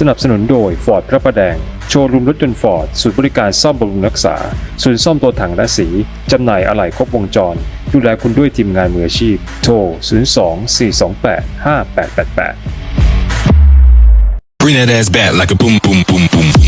สนับสนุนโดย Ford พระประแดง โชว์รูมรถยนต์ฟอร์ดศูนย์บริการซ่อมบำรุงรักษา ศูนย์ซ่อมตัวถังและสี จำหน่ายอะไหล่ครบวงจร ดูแลคุณด้วยทีมงานมืออาชีพ โทร 02 428 5888 Bring that ass back like a boom, boom, boom, boom. Boom,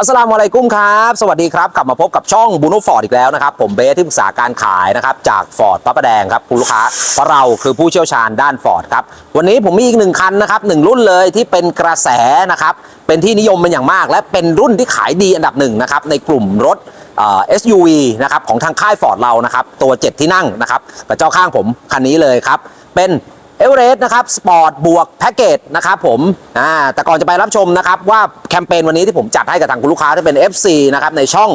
อัสลามุอะลัยกุ้มครับ สวัสดีครับ กลับมาพบกับช่องบูโนฟอร์ดอีกแล้วนะครับ ผมเบสที่ปรึกษาการขายนะครับ จากฟอร์ดพระประแดงครับ คุณลูกค้าเพราะเราคือผู้เชี่ยวชาญด้านฟอร์ดครับ วันนี้ผมมีอีกหนึ่งคันนะครับหนึ่งรุ่นเลยที่เป็นกระแสนะครับ เป็นที่นิยมเป็นอย่างมาก และเป็นรุ่นที่ขายดีอันดับหนึ่งนะครับในกลุ่มรถเอ่อ SUV นะครับของทางค่ายฟอร์ดเรานะครับตัว 7 ที่นั่งนะครับกับเจ้าข้างผมคันนี้เลยครับเป็น เอเวอเรสต์นะครับสปอร์ตบวกแพ็กเกจนะครับผมอ่าแต่ก่อนจะไปรับชมนะครับว่าแคมเปญวันนี้ที่ผมจัดให้กับทางคุณลูกค้าที่เป็น FC นะครับในช่อง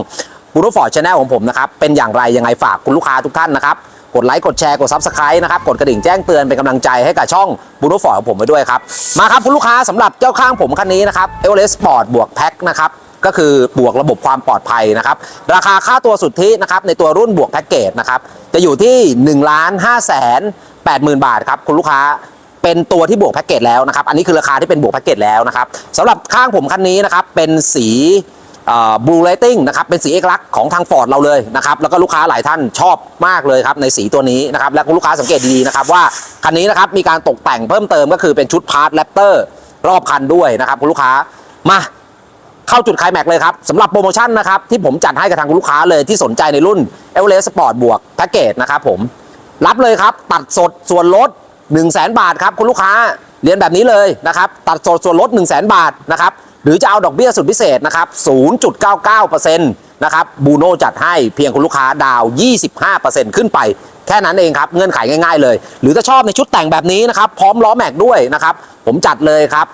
บูโรฟอร์ดชาแนลของผมนะครับเป็นอย่างไรยังไงฝากคุณลูกค้าทุกท่านนะครับกดไลค์กดแชร์กด Subscribe นะครับกดกระดิ่งแจ้งเตือนเป็นกำลังใจให้กับช่องบูโรฟอร์ดของผมไว้ด้วยครับ มาครับคุณลูกค้าสำหรับเจ้าข้างผมคันนี้นะครับเอเวอเรสต์สปอร์ตบวกแพ็กนะครับ ก็คือบวกระบบความปลอดภัยนะครับราคาค่าตัวสุทธินะครับในตัวรุ่นบวกแพ็กเกจนะครับจะอยู่ที่1นึ่งล้านห้าแสนแปดหมื่นบาทครับคุณลูกค้าเป็นตัวที่บวกแพ็กเกจแล้วนะครับอันนี้คือราคาที่เป็นบวกแพ็กเกจแล้วนะครับสำหรับข้างผมคันนี้นะครับเป็นสีบลูไลติ้งนะครับเป็นสีเอกลักษณ์ของทางฟอร์ดเราเลยนะครับแล้วก็ลูกค้าหลายท่านชอบมากเลยครับในสีตัวนี้นะครับและคุณลูกค้าสังเกตดีๆนะครับว่าคันนี้นะครับมีการตกแต่งเพิ่มเติมก็คือเป็นชุดพาร์ทแรปเตอร์รอบคันด้วยนะครับคุณลูกค้ามา เข้าจุดคลแม็กเลยครับสำหรับโปรโมชั่นนะครับที่ผมจัดให้กับทางลูกค้าเลยที่สนใจในรุ่น e v e r e s t Sport บวกแพ็กเกจนะครับผมรับเลยครับ ตัดสดส่วนลด 1 0 0 0 0แบาทครับคุณลูกค้าเรียนแบบนี้เลยนะครับ ตัดสดส่วนลด 1 0 0 0 0แบาทนะครับหรือจะเอาดอกเบี้ยสุดพิเศษนะครับ 0.99%นะครับบูโนจัดให้เพียงคุณลูกค้าดาว 25%ขึ้นไป แค่นั้นเองครับ เงื่อนไขง่ายๆเลย หรือถ้าชอบในชุดแต่งแบบนี้นะครับ พร้อมล้อแม็กด้วยนะครับ ผมจัดเลยครับ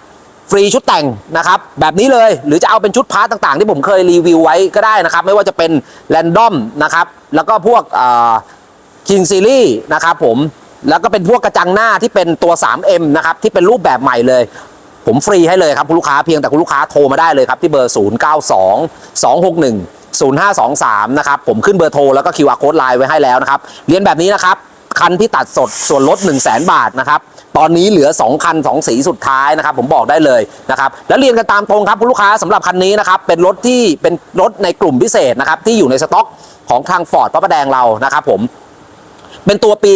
ฟรีชุดแต่งนะครับแบบนี้เลยหรือจะเอาเป็นชุดพาร์ตต่างๆ ที่ผมเคยรีวิวไว้ก็ได้นะครับไม่ว่าจะเป็นแรนดอมนะครับแล้วก็พวกคิงซีรีส์นะครับผมแล้วก็เป็นพวกกระจังหน้าที่เป็นตัว 3M นะครับที่เป็นรูปแบบใหม่เลยผมฟรีให้เลยครับคุณลูกค้าเพียงแต่คุณลูกค้าโทรมาได้เลยครับที่เบอร์ 092 261 0523 นะครับผมขึ้นเบอร์โทรแล้วก็ QR code ไลน์ไว้ให้แล้วนะครับ เรียนแบบนี้นะครับ คันที่ตัดสดส่วนลด 1 0 0 0 0แบาทนะครับตอนนี้เหลือ 2 คัน 2 สีสุดท้ายนะครับผมบอกได้เลยนะครับแล้วเรียนกันตามตรงครับคุณลูกค้าสำหรับคันนี้นะครับเป็นรถที่เป็นรถในกลุ่มพิเศษนะครับที่อยู่ในสต็อกของทางฟอร์ดพระประแดงเรานะครับผมเป็นตัวปี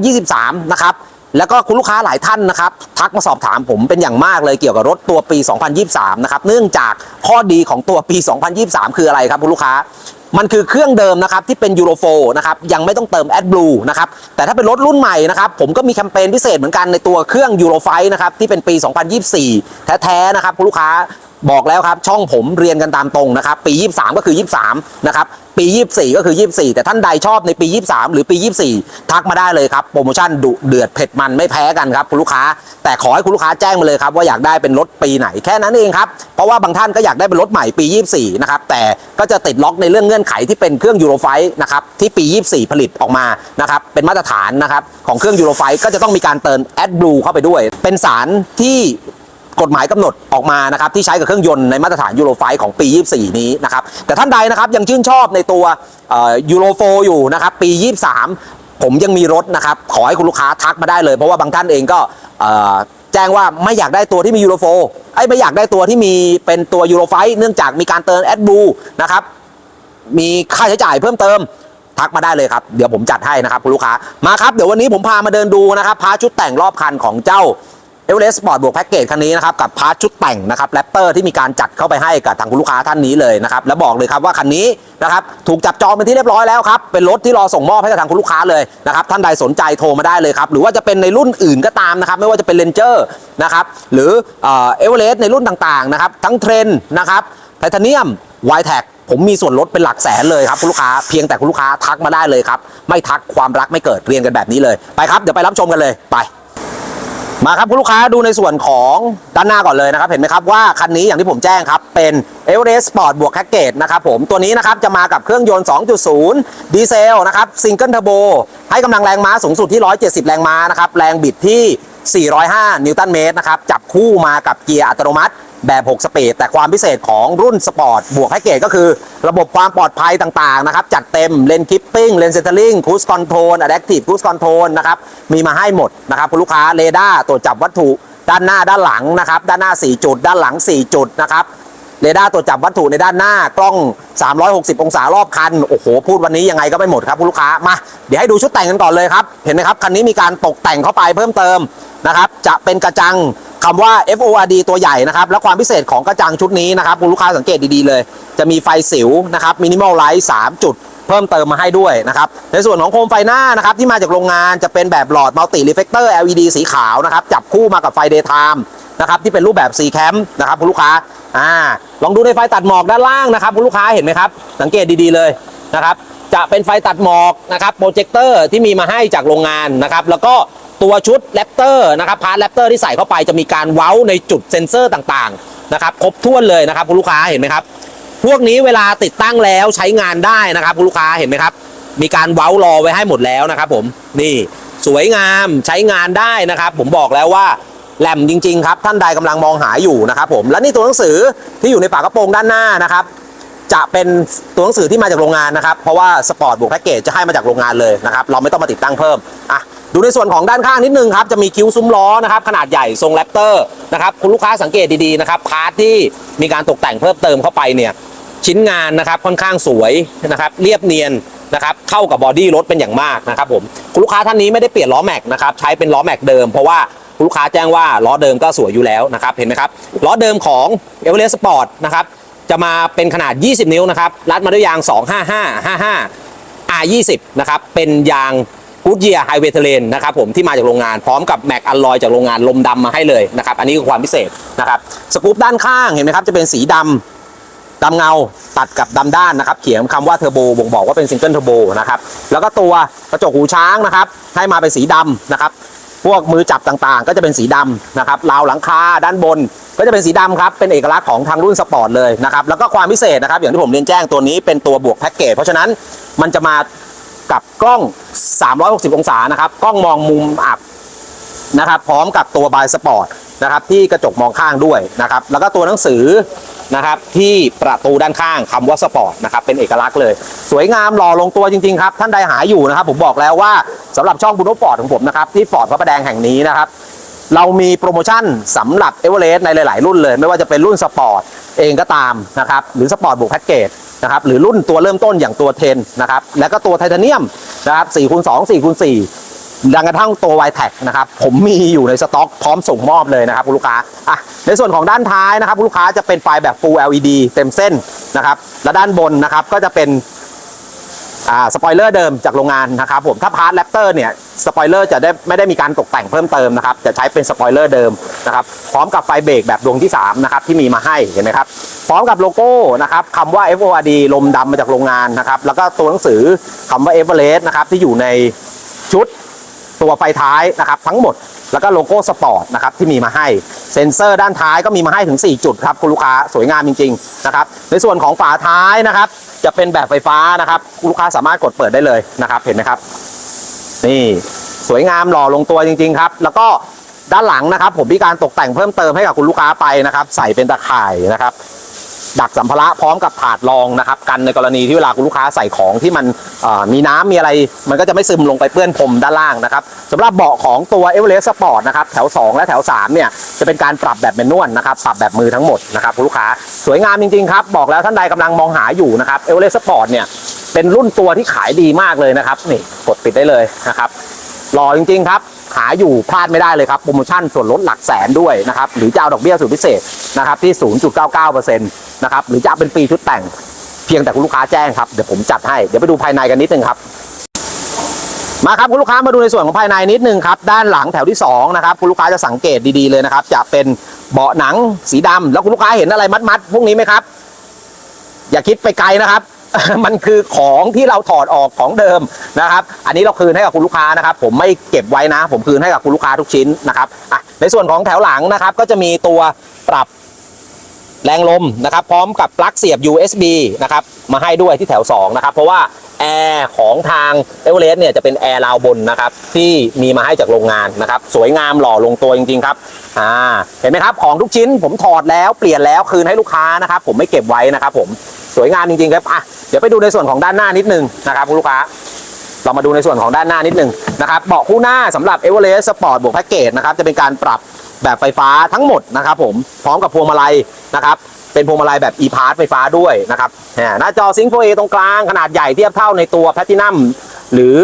2023 นะครับแล้วก็คุณลูกค้าหลายท่านนะครับ ทักมาสอบถามผมเป็นอย่างมากเลยเกี่ยวกับรถตัวปี 2023 นะครับ เนื่องจากข้อดีของตัวปี 2023 คืออะไรครับคุณลูกค้า มันคือเครื่องเดิมนะครับที่เป็นยูโรโฟนะครับยังไม่ต้องเติมแอดบลูนะครับแต่ถ้าเป็นรถรุ่นใหม่นะครับผมก็มีแคมเปญพิเศษเหมือนกันในตัวเครื่องยูโรไฟนะครับที่เป็นปี 2024 แท้ๆนะครับคุณลูกค้าบอกแล้วครับช่องผมเรียนกันตามตรงนะครับ ปี 23 ก็คือ 23 นะครับ ปี 24 ก็คือ 24 แต่ท่านใดชอบในปี 23 หรือปี 24 ทักมาได้เลยครับ โปรโมชั่นดุเดือดเผ็ดมันไม่แพ้กันครับคุณลูกค้า แต่ขอให้คุณลูกค้าแจ้งมาเลยครับว่าอยากได้เป็นรถปีไหนแค่นั้นเองครับ เพราะว่าบางท่านก็อยากได้เป็นรถใหม่ปี 24 นะครับ แต่ก็จะติดล็อกในเรื่องเงื่อนไขที่เป็นเครื่องยูโรไฟนะครับที่ปี 24 ผลิตออกมานะครับเป็นมาตรฐานนะครับของเครื่องยูโรไฟก็จะต้องมีการเติม AdBlue เข้าไปด้วย เป็นสารที่ กฎหมายกำหนดออกมานะครับที่ใช้กับเครื่องยนต์ในมาตรฐานยูโรไฟของปี 24 นี้นะครับแต่ท่านใดนะครับยังชื่นชอบในตัวยูโรโฟอยู่นะครับปี 23 ผมยังมีรถนะครับขอให้คุณลูกค้าทักมาได้เลย เพราะว่าบางท่านเองก็แจ้งว่าไม่อยากได้ตัวที่มียูโรโฟไอ้ไม่อยากได้ตัวที่มีเป็นตัวยูโรไฟเนื่องจากมีการเติมแอดบูนะครับมีค่าใช้จ่ายเพิ่มเติมทักมาได้เลยครับ เดี๋ยวผมจัดให้นะครับคุณลูกค้ามาครับ เดี๋ยววันนี้ผมพามาเดินดูนะครับพาชุดแต่งรอบคันของเจ้า เอเวอเรสต์สปอร์ตบวกแพ็กเกจคันนี้นะครับกับพาร์ทชุดแต่งนะครับแรปเตอร์ที่มีการจัดเข้าไปให้กับทางคุณลูกค้าท่านนี้เลยนะครับแล้วบอกเลยครับว่าคันนี้นะครับถูกจับจองเป็นที่เรียบร้อยแล้วครับเป็นรถที่รอส่งมอบให้กับทางคุณลูกค้าเลยนะครับท่านใดสนใจโทรมาได้เลยครับหรือว่าจะเป็นในรุ่นอื่นก็ตามนะครับไม่ว่าจะเป็นเลนเจอร์นะครับหรือเอเวอเรสต์ในรุ่นต่างๆนะครับทั้งเทรนนะครับไทเทเนียมไวแท็กผมมีส่วนลดเป็นหลักแสนเลยครับคุณลูกค้าเพียงแต่คุณลูกค้าทักมาได้เลยครับไม่ทักความรักไม่เกิดเรียนกันแบบนี้เลยไปครับเดี๋ยวไปรับชมกันเลยไป มาครับคุณลูกค้าดูในส่วนของด้านหน้าก่อนเลยนะครับ เห็นไหมครับว่าคันนี้อย่างที่ผมแจ้งครับ เป็น e v e r e s t Sport บวกแคกเกตนะครับผมตัวนี้นะครับจะมากับเครื่องยนต์ 2.0 ดีเซลนะครับซิงเกิลเทอร์โบให้กำลังแรงม้าสูงสุดที่ 170 แรงม้านะครับ แรงบิดที่ 405 นิวตันเมตรนะครับ จับคู่มากับเกียร์อัตโนมัติ แบบ 6 สปีด แต่ความพิเศษของรุ่นสปอร์ต บวกให้เกตก็คือ ระบบความปลอดภัยต่างๆนะครับ จัดเต็มเลนคิปปิ้งเลนเซนเตอร์ลิงคูสคอนโทรลอะแดกทีฟคูสคอนโทรลนะครับมีมาให้หมดนะครับคุณลูกค้าเรดาร์ตรวจจับวัตถุด้านหน้าด้านหลังนะครับ ด้านหน้า 4 จุด ด้านหลัง 4 จุดนะครับ เรดาร์ตรวจจับวัตถุในด้านหน้ากล้อง 360 องศารอบคัน โอ้โห พูดวันนี้ยังไงก็ไม่หมดครับคุณลูกค้า มา เดี๋ยวให้ดูชุดแต่งกันก่อนเลยครับ เห็นไหมครับ คันนี้มีการตกแต่งเข้าไปเพิ่มเติมนะครับ จะเป็นกระจังคำว่า FORD ตัวใหญ่นะครับ และความพิเศษของกระจังชุดนี้นะครับคุณลูกค้าสังเกตดีๆเลย จะมีไฟสิวนะครับมินิมอลไลท์3จุดเพิ่มเติมมาให้ด้วยนะครับในส่วนของโคมไฟหน้านะครับที่มาจากโรงงานจะเป็นแบบหลอดมัลติรีเฟกเตอร์ LED สีขาวนะครับจับคู่มากับไฟ Daytime นะครับที่เป็นรูปแบบ C Cam นะครับคุณลูกค้าอ่า ลองดูในไฟตัดหมอกด้านล่างนะครับคุณลูกค้าเห็นไหมครับ สังเกตดีๆเลยนะครับ จะเป็นไฟตัดหมอกนะครับโปรเจคเตอร์ที่มีมาให้จากโรงงานนะครับ แล้วก็ตัวชุดแรปเตอร์นะครับพาร์ทแรปเตอร์ที่ใส่เข้าไปจะมีการเว้าในจุดเซ็นเซอร์ต่างๆนะครับครบถ้วนเลยนะครับคุณลูกค้าเห็นไหมครับ พวกนี้เวลาติดตั้งแล้วใช้งานได้นะครับคุณลูกค้าเห็นไหมครับ มีการเว้ารอไว้ให้หมดแล้วนะครับ ผมนี่สวยงามใช้งานได้นะครับ ผมบอกแล้วว่า แหลมจริง ๆ ครับ ท่านใดกำลังมองหาอยู่นะครับผมและนี่ตัวหนังสือที่อยู่ในฝากระโปรงด้านหน้านะครับ จะเป็นตัวหนังสือที่มาจากโรงงานนะครับ เพราะว่าสปอร์ตบวกแพ็กเกจจะให้มาจากโรงงานเลยนะครับ เราไม่ต้องมาติดตั้งเพิ่มอะดูในส่วนของด้านข้างนิดนึงครับ จะมีคิ้วซุ้มล้อนะครับ ขนาดใหญ่ทรงแรปเตอร์นะครับคุณลูกค้าสังเกตดีๆนะครับพาร์ทที่มีการตกแต่งเพิ่มเติมเข้าไปเนี่ยชิ้นงานนะครับค่อนข้างสวยนะครับเรียบเนียนนะครับเข้ากับบอดี้รถเป็นอย่างมากนะครับผมคุณลูกค้าท่านนี้ไม่ได้เปลี่ยนล้อแม็กนะครับใช้เป็นล้อแม็กเดิมเพราะว่า ลูกค้าแจ้งว่าล้อเดิมก็สวยอยู่แล้วนะครับเห็นไหมครับล้อเดิมของ e v e r e s t Sport นะครับจะมาเป็นขนาด 20 นิ้วนะครับรัดมาด้วยยาง 255 55 R20 นะครับเป็นยางกูดเยียไฮเวย์เทเลนนะครับผมที่มาจากโรงงานพร้อมกับแม็กอัลลอยจากโรงงานลมดำมาให้เลยนะครับอันนี้คือความพิเศษนะครับสกู๊ปด้านข้างเห็นไหมครับจะเป็นสีดำดำเงาตัดกับดำด้านนะครับ เขียนคำว่าเทอร์โบบ่งบอกว่าเป็นซิงเกิลเทอร์โบนะครับแล้วก็ตัวกระจกหูช้างนะครับให้มาเป็นสีดำนะครับ พวกมือจับต่างๆ ก็จะเป็นสีดำนะครับราวหลังคาด้านบน ก็จะเป็นสีดำครับเป็นเอกลักษณ์ของทางรุ่นสปอร์ตเลยนะครับแล้วก็ความพิเศษนะครับอย่างที่ผมเรียนแจ้งตัวนี้เป็นตัวบวกแพ็กเกจเพราะฉะนั้นมันจะมากับกล้อง 360 องศานะครับกล้องมองมุมอับนะครับพร้อมกับตัวบายสปอร์ตนะครับที่กระจกมองข้างด้วยนะครับแล้วก็ตัวหนังสือ นะครับที่ประตูด้านข้างคำว่าสปอร์ตนะครับเป็นเอกลักษณ์เลย สวยงามหล่อลงตัวจริงๆครับท่านใดหาอยู่นะครับผมบอกแล้วว่าสำหรับช่องบูโนฟอร์ดของผมนะครับที่ฟอร์ดพระประแดงแห่งนี้นะครับเรามีโปรโมชั่นสำหรับเอเวอเรสต์ในหลาย ๆ รุ่นเลย ไม่ว่าจะเป็นรุ่นสปอร์ตเองก็ตามนะครับหรือสปอร์ตบวกแพ็กเกจนะครับหรือรุ่นตัวเริ่มต้นอย่างตัวเทนนะครับ แล้วก็ตัวไทเทเนียมนะครับ4คูณ2 4คูณ4 ดังกระทั่งตัว y t แทนะครับผมมีอยู่ในสต็อกพร้อมส่งมอบเลยนะครับคุณลูกค้าอะในส่วนของด้านท้ายนะครับคุณลูกค้าจะเป็นไฟแบบ Full LED เต็มเส้นนะครับและด้านบนนะครับก็จะเป็นอ่าสปอยเลอร์เดิมจากโรงงานนะครับผมถ้าพาร์ทแรปเตอร์เนี่ยสปอยเลอร์จะได้ไม่ได้มีการตกแต่งเพิ่มเติมนะครับจะใช้เป็นสปอยเลอร์เดิมนะครับพร้อมกับไฟเบรกแบบดวงที่3นะครับที่มีมาให้เห็นไหมครับพร้อมกับโลโก้นะครับคำว่า FORD ลมดำมาจากโรงงานนะครับแล้วก็ตัวหนังสือคำว่า Everest นะครับที่อยู่ในชุด ตัวไฟท้ายนะครับทั้งหมดแล้วก็โลโก้สปอร์ตนะครับที่มีมาให้เซ็นเซอร์ด้านท้ายก็มีมาให้ถึง 4 จุดครับคุณลูกค้าสวยงามจริงๆนะครับในส่วนของฝาท้ายนะครับจะเป็นแบบไฟฟ้านะครับคุณลูกค้าสามารถกดเปิดได้เลยนะครับเห็นไหมครับ นี่สวยงามหล่อลงตัวจริงๆครับ แล้วก็ด้านหลังนะครับ ผมมีการตกแต่งเพิ่มเติมให้กับคุณลูกค้าไปนะครับ ใส่เป็นตะข่ายนะครับ ดักสัมภาระพร้อมกับถาดรองนะครับ กันในกรณีที่เวลาคุณลูกค้าใส่ของที่มันมีน้ำมีอะไร มันก็จะไม่ซึมลงไปเปื้อนพรมด้านล่างนะครับสำหรับเบาะของตัว e v e r e s t Sport นะครับแถว 2 และแถว 3 เนี่ย จะเป็นการปรับแบบแมนนวลนะครับ ปรับแบบมือทั้งหมดนะครับคุณลูกค้าสวยงามจริงๆครับ บอกแล้วท่านใดกำลังมองหาอยู่นะครับ e v e r e s t Sport เนี่ยเป็นรุ่นตัวที่ขายดีมากเลยนะครับนี่กดปิดได้เลยนะครับหล่อจริงๆครับ หาอยู่พลาดไม่ได้เลยครับโปรโมชั่นส่วนลดหลักแสนด้วยนะครับหรือจะเอาดอกเบี้ยสุดพิเศษนะครับที่ 0.99%นะครับหรือจะเป็นปีชุดแต่งเพียงแต่คุณลูกค้าแจ้งครับเดี๋ยวผมจัดให้เดี๋ยวไปดูภายในกันนิดนึงครับมาครับคุณลูกค้ามาดูในส่วนของภายในนิดนึงครับด้านหลังแถวที่2นะครับคุณลูกค้าจะสังเกตดีๆเลยนะครับจะเป็นเบาะหนังสีดำแล้วคุณลูกค้าเห็นอะไรมัดๆพวกนี้ไหมครับ อย่าคิดไปไกลนะครับ มันคือของที่เราถอดออกของเดิมนะครับ อันนี้เราคืนให้กับคุณลูกค้านะครับ ผมไม่เก็บไว้นะ ผมคืนให้กับคุณลูกค้าทุกชิ้นนะครับอะในส่วนของแถวหลังนะครับ ก็จะมีตัวปรับ แรงลมนะครับพร้อมกับปลั๊กเสียบ USB นะครับมาให้ด้วยที่แถว 2 นะครับ เพราะว่าแอร์ของทางเอเวอเรสต์เนี่ยจะเป็นแอร์ราวบนนะครับที่มีมาให้จากโรงงานนะครับสวยงามหล่อลงตัวจริงๆครับอ่าเห็นไหมครับของทุกชิ้นผมถอดแล้วเปลี่ยนแล้วคืนให้ลูกค้านะครับผมไม่เก็บไว้นะครับผมสวยงามจริงๆครับอะเดี๋ยวไปดูในส่วนของด้านหน้านิดนึงนะครับคุณลูกค้าเรามาดูในส่วนของด้านหน้านิดนึงนะครับเบาะคู่หน้าสำหรับ e v e r e s t Sport บวกแพ็กเกจนะครับจะเป็นการปรับ แบบไฟฟ้าทั้งหมดนะครับผมพร้อมกับพวงมาลัยนะครับเป็นพวงมาลัยแบบ e-part ไฟฟ้าด้วยนะครับหน้าจอซิงโฟเอตรงกลางขนาดใหญ่เทียบเท่าในตัวแพ t ตินัมหรือ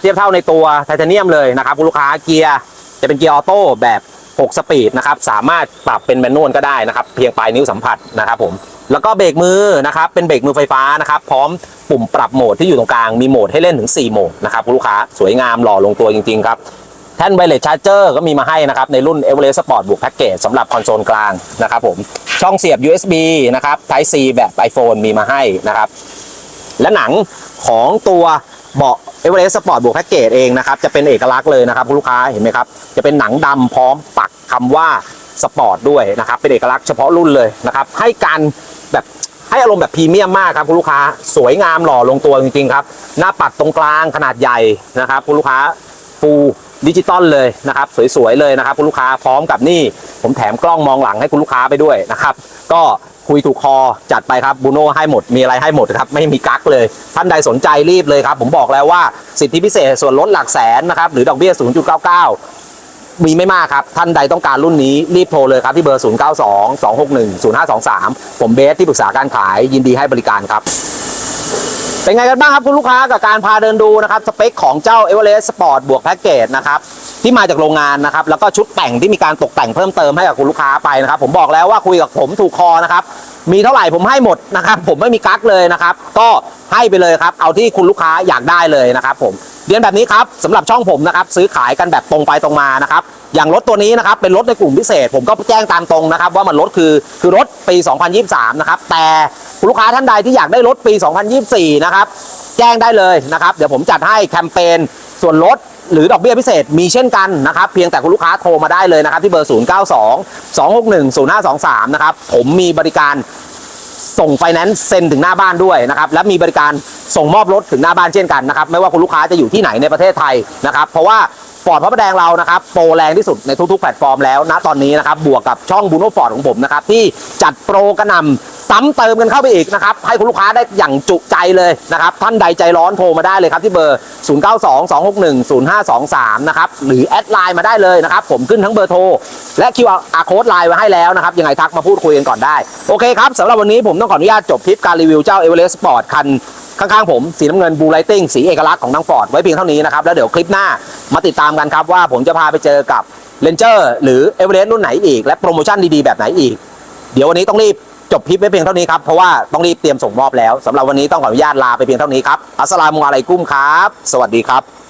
เทียบเท่าในตัวไทเทเนียมเลยนะครับคุณลูกค้าเกียร์จะเป็นเกียร์ออโต้แบบ 6 สปีดนะครับสามารถปรับเป็นแมนนวลก็ได้นะครับเพียงปลายนิ้วสัมผัสนะครับผมแล้วก็เบรกมือนะครับเป็นเบรกมือไฟฟ้านะครับพร้อมปุ่มปรับโหมดที่อยู่ตรงกลางมีโหมดให้เล่นถึง 4 โหมดนะครับคุณลูกค้าสวยงามหล่อลงตัวจริงๆครับ ท่นไวเลสชาร์เจอร์ก็มีมาให้นะครับ ในรุ่น e v e r e s t Sport บวกแพ็กเกจสำหรับคอนโซลกลางนะครับผมช่องเสียบ USB นะครับ Type C แบบ iPhone มีมาให้นะครับ และหนังของตัวเบาะ e v e r e s t Sport บวกแพ็กเกจเองนะครับ จะเป็นเอกลักษณ์เลยนะครับคุณลูกค้าเห็นไหมครับ จะเป็นหนังดำพร้อมปักคำว่าสปอร์ตด้วยนะครับ เป็นเอกลักษณ์เฉพาะรุ่นเลยนะครับ ให้การแบบให้อารมณ์แบบพรีเมียมมากครับคุณลูกค้าสวยงามหล่อลงตัวจริงๆครับ หน้าปัดตรงกลางขนาดใหญ่นะครับคุณลูกค้าฟู ดิจิตอลเลยนะครับ สวยๆเลยนะครับ คุณลูกค้าพร้อมกับนี่ ผมแถมกล้องมองหลังให้คุณลูกค้าไปด้วยนะครับ ก็คุยถูกคอจัดไปครับบูโน่ให้หมดมีอะไรให้หมดครับไม่มีกั๊กเลย ท่านใดสนใจรีบเลยครับ ผมบอกแล้วว่าสิทธิพิเศษส่วนลดหลักแสนนะครับ หรือดอกเบี้ย 0.99 มีไม่มากครับ ท่านใดต้องการรุ่นนี้รีบโทรเลยครับที่เบอร์ 092 261 0523 ผมเบสที่ปรึกษาการขายยินดีให้บริการครับ เป็นไงกันบ้างครับคุณลูกค้ากับการพาเดินดูนะครับ สเปคของเจ้า e v e r e s t Sport บวกแพ็กเกจนะครับ ที่มาจากโรงงานนะครับ แล้วก็ชุดแต่งที่มีการตกแต่งเพิ่มเติมให้กับคุณลูกค้าไปนะครับ ผมบอกแล้วว่าคุยกับผมถูกคอนะครับมีเท่าไหร่ผมให้หมดนะครับ ผมไม่มีกั๊กเลยนะครับ ก็ให้ไปเลยครับ เอาที่คุณลูกค้าอยากได้เลยนะครับ ผมเรียนแบบนี้ครับสำหรับช่องผมนะครับ ซื้อขายกันแบบตรงไปตรงมานะครับอย่างรถตัวนี้นะครับเป็นรถในกลุ่มพิเศษ ผมก็แจ้งตามตรงนะครับ ว่ามันรถคือคือรถปี 2023 นะครับ แต่คุณลูกค้าท่านใดที่อยากได้รถปี 2024 นะครับ แจ้งได้เลยนะครับ เดี๋ยวผมจัดให้แคมเปญส่วนลด หรือดอกเบี้ยพิเศษมีเช่นกันนะครับ เพียงแต่คุณลูกค้าโทรมาได้เลยนะครับ ที่เบอร์ 092 261 0523 นะครับ ผมมีบริการส่งไฟแนนซ์เซ็นถึงหน้าบ้านด้วยนะครับ และมีบริการส่งมอบรถถึงหน้าบ้านเช่นกันนะครับ ไม่ว่าคุณลูกค้าจะอยู่ที่ไหนในประเทศไทยนะครับ เพราะว่า ฟอร์ดพระประแดงเรานะครับโปรแรงที่สุดในทุกๆแพลตฟอร์มแล้วณตอนนี้นะครับบวกกับช่องบูโน่ฟอร์ดของผมนะครับที่จัดโปรกระนำซ้ำเติมกันเข้าไปอีกนะครับให้คุณลูกค้าได้อย่างจุใจเลยนะครับท่านใดใจร้อนโทรมาได้เลยครับที่เบอร์ 0922610523 นะครับหรือแอดไลน์มาได้เลยนะครับผมขึ้นทั้งเบอร์โทรและ QR code ไลน์ไว้ให้แล้วนะครับยังไงทักมาพูดคุยกันก่อนได้ โอเคครับสำหรับวันนี้ผมต้องขออนุญาตจบทริปการรีวิวเจ้า e v e r e s t Sport คันข้างๆผมสีน้ำเงินบูไลติงสีเอกลักษณ์ของทางฟอร์ดไว้เพียงเท่านี้นะครับแล้วเดี๋ยวคลิปหน้า มาติดตามกันครับว่าผมจะพาไปเจอกับเลนเจอร์หรือเอเวอเรสต์รุ่นไหนอีก และโปรโมชั่นดีๆแบบไหนอีก เดี๋ยววันนี้ต้องรีบจบคลิปไว้เพียงเท่านี้ครับ เพราะว่าต้องรีบเตรียมส่งมอบแล้วสำหรับวันนี้ต้องขออนุญาตลาไปเพียงเท่านี้ครับอัสสลามุอะลัยกุมครับ สวัสดีครับ